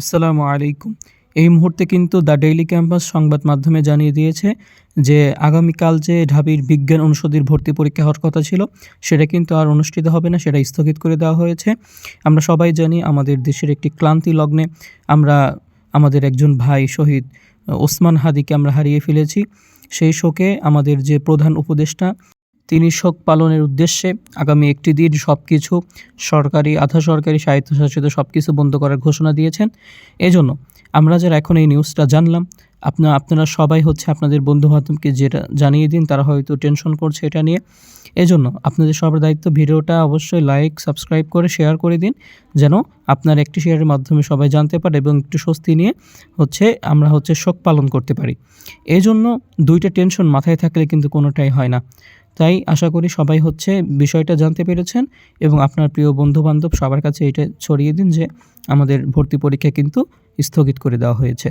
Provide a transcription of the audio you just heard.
আসসালামু আলাইকুম। এই মুহূর্তে কিন্তু দ্য ডেইলি ক্যাম্পাস সংবাদ মাধ্যমে জানিয়ে দিয়েছে যে আগামীকাল যে ঢাবির বিজ্ঞান অনুষদের ভর্তি পরীক্ষা হওয়ার কথা ছিল, সেটা কিন্তু আর অনুষ্ঠিত হবে না, সেটা স্থগিত করে দেওয়া হয়েছে। আমরা সবাই জানি আমাদের দেশের একটি ক্লান্তি লগ্নে আমরা, আমাদের একজন ভাই শহীদ ওসমান হাদিকে আমরা হারিয়ে ফেলেছি। সেই শোকে আমাদের যে প্রধান উপদেষ্টা তিনি শোক পালনের উদ্দেশ্যে আগামী একটি দিন সব কিছু সরকারি আধা সরকারি স্বায়ত্তশাসিত সব কিছু বন্ধ করার ঘোষণা দিয়েছেন। এজন্য আমরা যারা এখন এই নিউজটা জানলাম আপনার আপনারা সবাই হচ্ছে আপনাদের বন্ধুবান্ধবকে যেটা জানিয়ে দিন, তারা হয়তো টেনশন করছে এটা নিয়ে। এজন্য আপনাদের সবার দায়িত্ব ভিডিওটা অবশ্যই লাইক, সাবস্ক্রাইব করে, শেয়ার করে দিন, যেন আপনার একটি শেয়ারের মাধ্যমে সবাই জানতে পারে এবং একটু স্বস্তি নিয়ে হচ্ছে আমরা হচ্ছে শোক পালন করতে পারি। এই জন্য দুইটা টেনশন মাথায় থাকলে কিন্তু কোনোটাই হয় না। তাই আশা করি সবাই হচ্ছে বিষয়টা জানতে পেরেছেন এবং আপনার প্রিয় বন্ধুবান্ধব সবার কাছে এটা ছড়িয়ে দিন যে আমাদের ভর্তি পরীক্ষা কিন্তু স্থগিত করে দেওয়া হয়েছে।